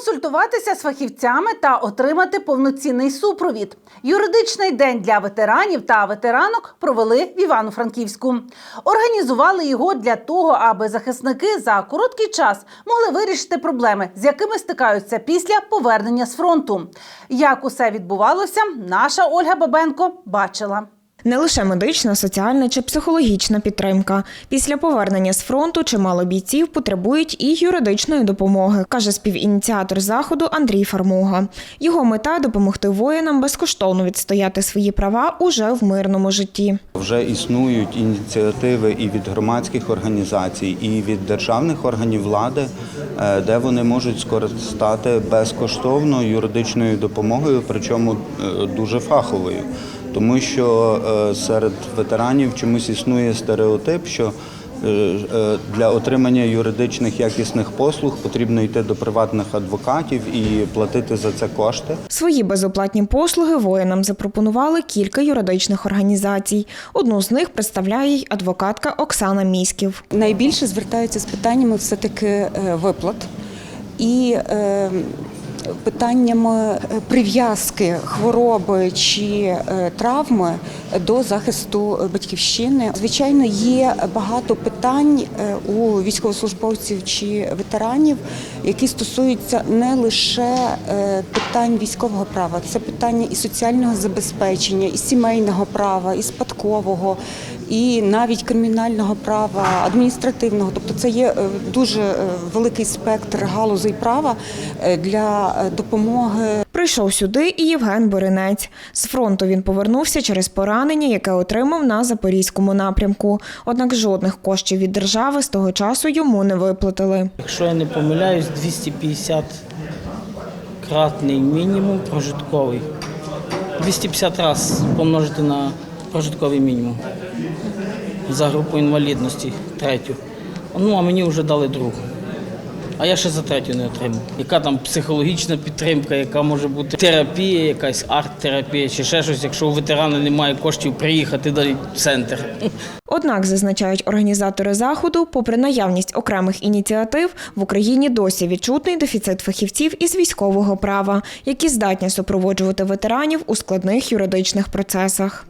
проконсультуватися з фахівцями та отримати повноцінний супровід. Юридичний день для ветеранів та ветеранок провели в Івано-Франківську. Організували його для того, аби захисники за короткий час могли вирішити проблеми, з якими стикаються після повернення з фронту. Як усе відбувалося, наша Ольга Бабенко бачила. Не лише медична, соціальна чи психологічна підтримка. Після повернення з фронту чимало бійців потребують і юридичної допомоги, каже співініціатор заходу Андрій Фармуга. Його мета допомогти воїнам безкоштовно відстояти свої права уже в мирному житті. Вже існують ініціативи і від громадських організацій, і від державних органів влади, е, де вони можуть скористати безкоштовно юридичною допомогою, причому е, дуже фаховою. Тому що е, серед ветеранів чомусь існує стереотип, що е, е, для отримання юридичних якісних послуг потрібно йти до приватних адвокатів і платити за це кошти. Свої безоплатні послуги воїнам запропонували кілька юридичних організацій. Одну з них представляє й адвокатка Оксана Міськів. Найбільше звертаються з питаннями все-таки е, виплат і е, питаннями е, прив'язки хвороби чи е, травми до захисту батьківщини. Звичайно, є багато питань е, у військовослужбовців чи ветеранів, які стосуються не лише питань військового права, це питання і соціального забезпечення, і сімейного права, і спадкового, і навіть кримінального права, адміністративного. Тобто це є дуже великий спектр галузей права е, для е, допомоги Прийшов сюди і Євген Боринець. З фронту він повернувся через поранення, яке отримав на запорізькому напрямку. Однак жодних коштів від держави з того часу йому не виплатили. Якщо я не помиляюсь, 250 кратний мінімум прожитковий. 250 раз помножити на прожитковий мінімум за групу інвалідності третю. Ну, а мені вже дали другу. А я ще за третю не отримав. Яка там психологічна підтримка, яка може бути терапія, якась арт-терапія чи ще щось, якщо у ветерана немає коштів приїхати далі в центр. Однак, зазначають організатори заходу, попри наявність окремих ініціатив, в Україні досі відчутний дефіцит фахівців із військового права, які здатні супроводжувати ветеранів у складних юридичних процесах.